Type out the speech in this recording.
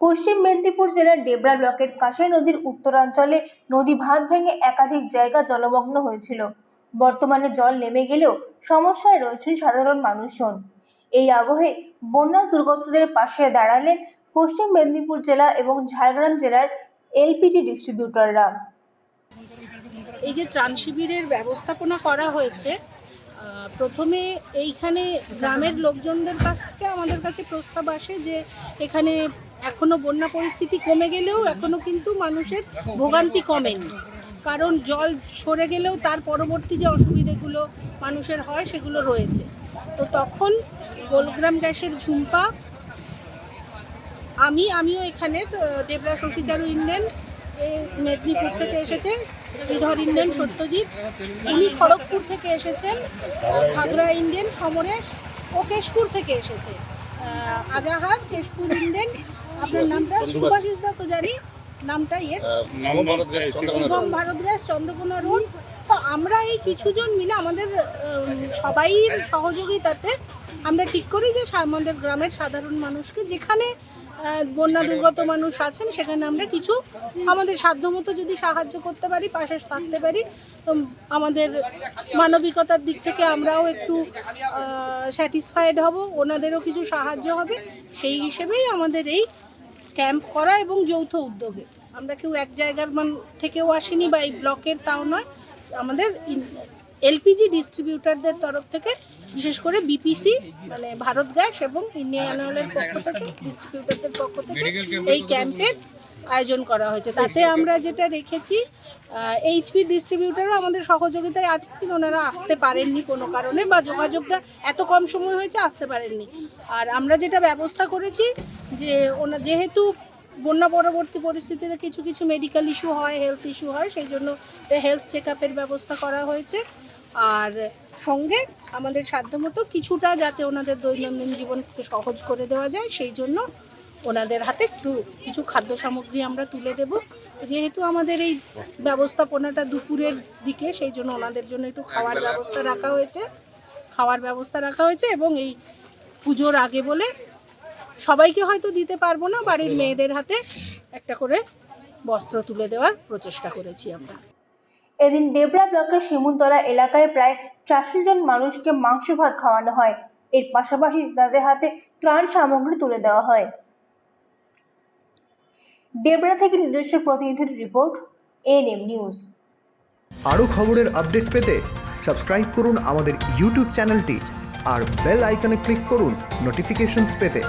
পশ্চিম মেদিনীপুর জেলার ডেবরা ব্লকের কাঁসাই নদীর উত্তরাঞ্চলে নদী ভাঁধ ভেঙে একাধিক জায়গা জলমগ্ন হয়েছিল। বর্তমানে জল নেমে গেলেও সমস্যায় রয়েছেন সাধারণ মানুষজন। এই আবহে বন্যা দুর্গতদের পাশে দাঁড়ালেন পশ্চিম মেদিনীপুর জেলা এবং ঝাড়গ্রাম জেলার এলপিজি ডিস্ট্রিবিউটররা। এই যে ত্রাণ শিবিরের ব্যবস্থাপনা করা হয়েছে প্রথমে এইখানে গ্রামের লোকজনদের কাছ থেকে আমাদের কাছে প্রস্তাব আসে যে এখানে এখনও বন্যা পরিস্থিতি কমে গেলেও এখনও কিন্তু মানুষের ভোগান্তি কমেনি। কারণ জল সরে গেলেও তার পরবর্তী যে অসুবিধেগুলো মানুষের হয় সেগুলো রয়েছে। তো তখন গোলগ্রাম গ্যাসের ঝুম্পা, আমি, আমিও এখানে দেবরা শশীচারু ইন্ডেন এ মেদিনীপুর থেকে এসেছে। শ্রীধর ইন্ডিয়ান সত্যজিৎ। উনি খড়গপুর থেকে এসেছেন ঘাগরা ইন্ডিয়ান সমরেশ ও কেশপুর থেকে এসেছে। আজাহার কেশপুর ইন্ডেন আপনার নামটা? সুভাষিস তো জানি নামটা ইয়ে। Shubham Bharat Gas Chandrakona Road. তো আমরা এই কিছুজন মিলে আমাদের সবাই সহযোগিতাতে আমরা ঠিক করি যে আমাদের গ্রামের সাধারণ মানুষকে যেখানে বন্যা দুর্গত মানুষ আছেন, সেখানে আমরা কিছু আমাদের সাধ্যমতো যদি সাহায্য করতে পারি, পাশে থাকতে পারি আমাদের মানবিকতার দিক থেকে আমরাও একটু স্যাটিসফাইড হব, ওনাদেরও কিছু সাহায্য হবে, সেই হিসেবেই আমাদের এই ক্যাম্প করা এবং যৌথ উদ্যোগে। আমরা কেউ এক জায়গার মান থেকেও আসিনি বা এই ব্লকের, তাও নয়, আমাদের এলপিজি ডিস্ট্রিবিউটারদের তরফ থেকে বিশেষ করে বিপিসি মানে ভারত গ্যাস এবং ইন্ডিয়ান অয়েলের পক্ষ থেকে ডিস্ট্রিবিউটারদের পক্ষ থেকে এই ক্যাম্পের আয়োজন করা হয়েছে। তাতে আমরা যেটা রেখেছি এইচপি ডিস্ট্রিবিউটারও আমাদের সহযোগিতায় আছে কিন্তু ওনারা আসতে পারেননি কোনো কারণে বা যোগাযোগটা এত কম সময় হয়েছে আসতে পারেননি। আর আমরা যেটা ব্যবস্থা করেছি যে ওনা যেহেতু বন্যা পরবর্তী পরিস্থিতিতে কিছু কিছু মেডিকেল ইস্যু হয় হেলথ ইস্যু হয় সেই জন্য হেলথ চেক আপের ব্যবস্থা করা হয়েছে। আর সঙ্গে আমাদের সাধ্যমতো কিছুটা যাতে ওনাদের দৈনন্দিন জীবনকে সহজ করে দেওয়া যায় সেই জন্য ওনাদের হাতে একটু কিছু খাদ্য সামগ্রী আমরা তুলে দেব। যেহেতু আমাদের এই ব্যবস্থাপনাটা দুপুরের দিকে সেই জন্য ওনাদের জন্য একটু খাওয়ার ব্যবস্থা রাখা হয়েছে। খাওয়ার ব্যবস্থা রাখা হয়েছে এবং এই পুজোর আগে বলে সবাইকে হয়তো দিতে পারব না বাড়ির মেয়েদের হাতে একটা করে বস্ত্র তুলে দেওয়ার প্রচেষ্টা করেছি আমরা। এদিন ডেবরা ব্লকের শিমুলতলা এলাকায় প্রায় চারশো জন মানুষকে মাংস ভাত খাওয়ানো হয়। এর পাশাপাশি তাদের হাতে ত্রাণ সামগ্রী তুলে দেওয়া হয়। ডেবরা থেকে নিজস্ব প্রতিনিধির রিপোর্ট এনএম নিউজ। আরও খবরের আপডেট পেতে সাবস্ক্রাইব করুন আমাদের ইউটিউব চ্যানেলটি আর বেল আইকনে ক্লিক করুন নোটিফিকেশনস পেতে।